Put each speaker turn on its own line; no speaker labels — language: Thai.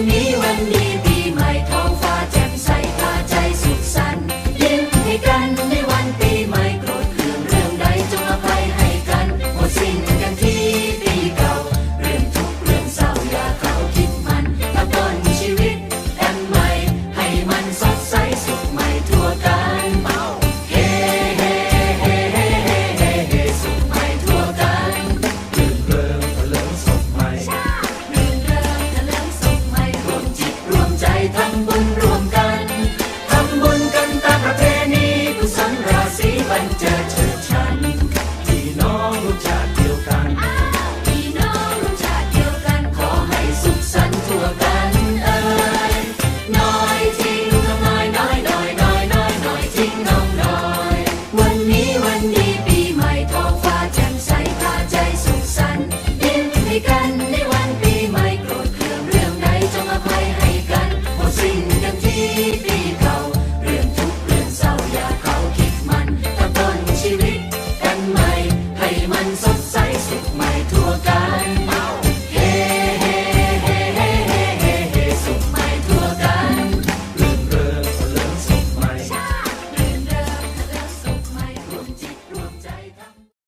வந்தி வந்தி ทำบุญร่วมกัน ทำบุญกันตามประเพณีผู้สังราศีบันเจิเชิดชันที่น้องรู้จัก ชีวิตกันใหม่ ให้มันสดใสสุขใหม่ทั่วกัน